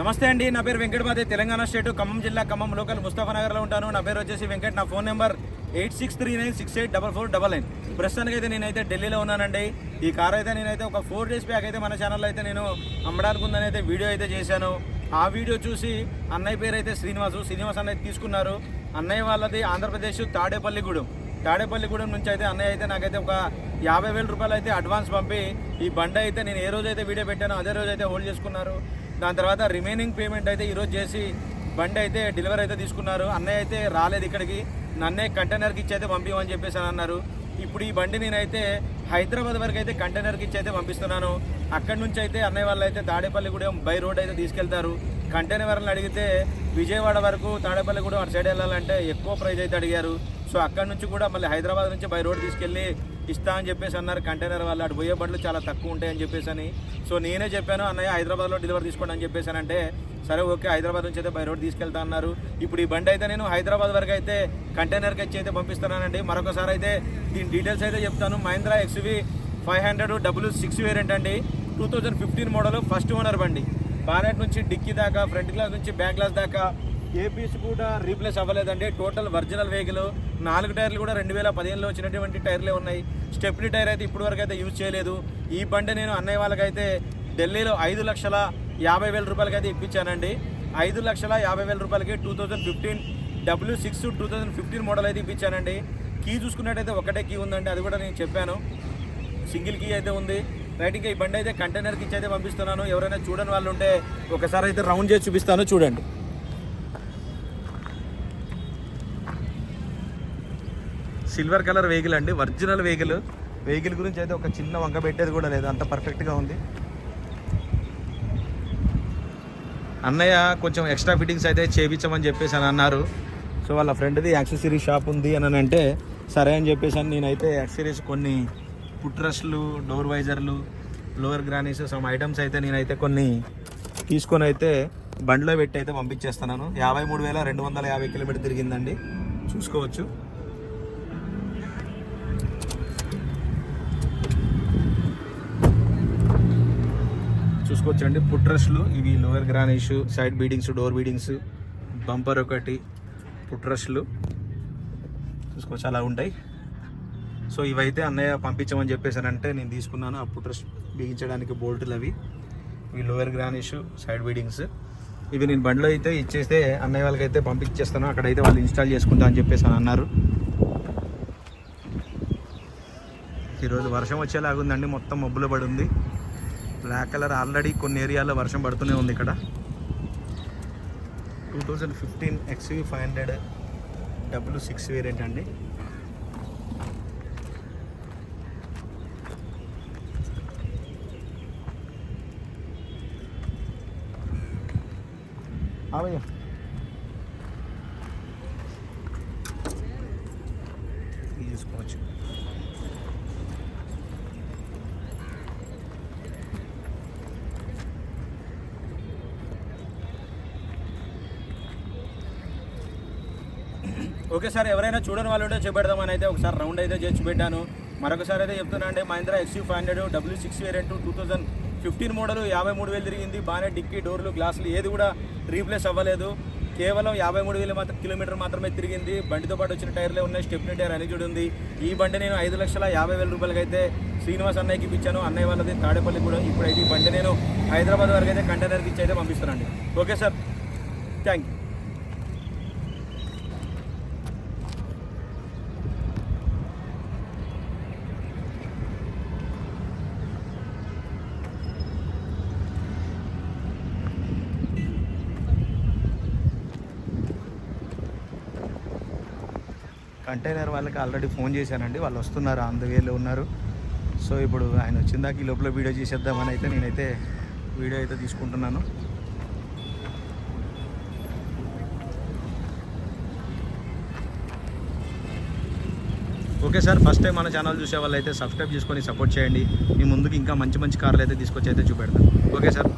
నమస్తే అండి నా పేరు వెంకటమాదే తెలంగాణ స్టేట్ ఖమ్మం జిల్లా ఖమ్మం లోకల్ ముస్తాఫానగర్లో ఉంటాను. నా పేరు వచ్చేసి వెంకట్ నా phone number eight six three nine six eight double four double nine. ప్రస్తుతానికి అయితే నేనైతే ఢిల్లీలో ఉన్నానండి. ఈ కార్ అయితే నేనైతే ఒక ఫోర్ డేస్ బ్యాక్ అయితే మన ఛానల్లో అయితే నేను అమ్మడానికి ఉందని అయితే వీడియో అయితే చేశాను. ఆ వీడియో చూసి అన్నయ్య పేరు అయితే శ్రీనివాసు శ్రీనివాస్ అన్నయ్య తీసుకున్నారు. అన్నయ్య వాళ్ళది ఆంధ్రప్రదేశ్ తాడేపల్లిగూడెం తాడేపల్లిగూడెం నుంచి అయితే అన్నయ్య అయితే నాకైతే ఒక యాభై వేల రూపాయలు అయితే అడ్వాన్స్ పంపి ఈ బండి అయితే నేను ఏ రోజు అయితే వీడియో పెట్టానో అదే రోజు అయితే హోల్డ్ చేసుకున్నారు. దాని తర్వాత రిమైనింగ్ పేమెంట్ అయితే ఈరోజు చేసి బండి అయితే డెలివరీ అయితే తీసుకున్నారు. అన్నయ్య అయితే రాలేదు ఇక్కడికి. నన్నే కంటైనర్కి ఇచ్చి అయితే పంపించమని చెప్పేసి అని అన్నారు. ఇప్పుడు ఈ బండి నేనైతే హైదరాబాద్ వరకు అయితే కంటైనర్కి ఇచ్చి అయితే పంపిస్తున్నాను. అక్కడి నుంచి అయితే అన్నయ్య వాళ్ళు అయితే తాడేపల్లిగూడెం బై రోడ్ అయితే తీసుకెళ్తారు. కంటైనర్లను అడిగితే విజయవాడ వరకు తాడేపల్లిగూడెం అటు సైడ్ వెళ్ళాలంటే ఎక్కువ ప్రైజ్ అయితే అడిగారు. సో అక్కడ నుంచి కూడా మళ్ళీ హైదరాబాద్ నుంచి బై రోడ్ తీసుకెళ్ళి ఇస్తా అని చెప్పేసి అన్నారు. కంటైనర్ వాళ్ళు అటు పోయే బండ్లు చాలా తక్కువ ఉంటాయని చెప్పేసి అని. సో నేనే చెప్పాను అన్నయ్య హైదరాబాద్లో డెలివరీ తీసుకోండి అని చెప్పేసానంటే సరే ఓకే హైదరాబాద్ నుంచి అయితే బై రోడ్ తీసుకెళ్తా అన్నారు. ఇప్పుడు ఈ బండి అయితే నేను హైదరాబాద్ వరకు అయితే కంటైనర్కి వచ్చి అయితే పంపిస్తున్నానండి. మరొకసారి అయితే దీని డీటెయిల్స్ అయితే చెప్తాను. Mahindra XUV five hundred W six variant అండి. Two thousand fifteen model first owner బండి. బానెట్ నుంచి డిక్కీ దాకా ఫ్రంట్ గ్లాస్ నుంచి బ్యాక్ గ్లాస్ దాకా ఏ పీస్ కూడా రీప్లేస్ అవ్వలేదండి. టోటల్ ఒరిజినల్ వెహికల్ నాలుగు టైర్లు కూడా రెండు వేల పదిహేనులో వచ్చినటువంటి టైర్లే ఉన్నాయి. స్టెప్ని టైర్ అయితే ఇప్పటివరకు వరకు అయితే యూజ్ చేయలేదు. ఈ బండి నేను అన్నయ్య వాళ్ళకైతే ఢిల్లీలో ఐదు లక్షల యాభై వేల రూపాయలకి అయితే ఇప్పించానండి. ఐదు లక్షల యాభై వేల రూపాయలకి two thousand fifteen W six two thousand fifteen model అయితే ఇప్పించానండి. కీ చూసుకున్నట్టయితే ఒకటే కీ ఉందండి అది కూడా నేను చెప్పాను. సింగిల్ కీ అయితే ఉంది. రైట్ ఇంకా ఈ బండి అయితే కంటైనర్కి ఇచ్చి అయితే పంపిస్తున్నాను. ఎవరైనా చూడని వాళ్ళు ఉంటే ఒకసారి అయితే రౌండ్ చేసి చూపిస్తాను. చూడండి. సిల్వర్ కలర్ వెహికల్ అండి. ఒరిజినల్ వెహికల్ వెహికల్ గురించి అయితే ఒక చిన్న వంక పెట్టేది కూడా లేదు. అంత పర్ఫెక్ట్గా ఉంది. అన్నయ్య కొంచెం ఎక్స్ట్రా ఫిట్టింగ్స్ అయితే చేయించమని చెప్పేసి అని అన్నారు. సో వాళ్ళ ఫ్రెండ్ది యాక్సెసరీ షాప్ ఉంది అని అంటే సరే అని చెప్పేసి అని నేనైతే యాక్సెసరీస్ కొన్ని పుట్రస్లు డోర్ వైజర్లు లోవర్ గ్రానీస్ సమ్ ఐటమ్స్ అయితే నేనైతే కొన్ని తీసుకొని అయితే బండిలో పెట్టి అయితే పంపించేస్తున్నాను. యాభై మూడు వేల రెండు వందల యాభై కిలోమీటర్ తిరిగిందండి. చూసుకోవచ్చు. చూసుకోవచ్చండి. పుట్రస్లు ఇవి lower garnish side beadings door beadings bumper ఒకటి పుట్రస్లు చూసుకోవచ్చు అలా ఉంటాయి. సో ఇవైతే అన్నయ్య పంపించమని చెప్పేసానంటే నేను తీసుకున్నాను. అప్పుడు ట్రస్ట్ బిగించడానికి బోల్ట్లు అవి. ఇవి లోయర్ గ్రానిష్ సైడ్ బీడింగ్స్. ఇవి నేను బండిలో అయితే ఇచ్చేస్తే అన్నయ్య వాళ్ళకి అయితే పంపించేస్తాను. అక్కడైతే వాళ్ళు ఇన్స్టాల్ చేసుకుంటా అని చెప్పేసి అని అన్నారు. ఈరోజు వర్షం వచ్చేలాగుందండి మొత్తం మబ్బులు పడి ఉంది బ్లాక్ కలర్ ఆల్రెడీ కొన్ని ఏరియాలో వర్షం పడుతూనే ఉంది ఇక్కడ. Two thousand fifteen XUV five hundred W six variant అండి. భయ్యా తీసుకోవచ్చు. ఓకే సార్ ఎవరైనా చూడని వాళ్ళు ఉంటే చూపెడదామని అయితే ఒకసారి రౌండ్ అయితే చేసి పెట్టాను మరొకసారి అయితే చెప్తున్నా అండి Mahindra XUV five hundred W six variant two thousand fifteen model యాభై మూడు వేలు తిరిగింది. బాగానే డిక్కీ డోర్లు గ్లాసులు ఏది కూడా రీప్లేస్ అవ్వలేదు. కేవలం యాభై మూడు వేలు మాత్రం కిలోమీటర్ మాత్రమే తిరిగింది. బండితో పాటు వచ్చిన టైర్లే ఉన్నాయి. స్టెప్నీ టైర్ అని ఉంది. ఈ బండి నేను ఐదు లక్షల యాభై వేల రూపాయలకి అయితే శ్రీనివాస్ అన్నయ్యకి ఇప్పించాను. అన్నయ్య వాళ్ళది తాడేపల్లి కూడా. ఇప్పుడు ఈ బండి నేను హైదరాబాద్ వరకు అయితే కంటైనర్కి ఇచ్చి అయితే పంపిస్తానండి. Okay sir. Thank you. Container వాళ్ళకి ఆల్రెడీ ఫోన్ చేశానండి. వాళ్ళు వస్తున్నారు? ఆన్ వేలో ఉన్నారు. సో ఇప్పుడు ఆయన వచ్చిందాక ఈ లోపల వీడియో చేసేద్దామని అయితే నేనైతే వీడియో అయితే తీసుకుంటున్నాను. ఓకే సార్ ఫస్ట్ టైం మన ఛానల్ చూసే వాళ్ళు అయితే సబ్స్క్రైబ్ చేసుకొని సపోర్ట్ చేయండి. మీ ముందుకు ఇంకా మంచి మంచి కార్లు అయితే తీసుకొచ్చి అయితే చూపెడతాను. Okay sir.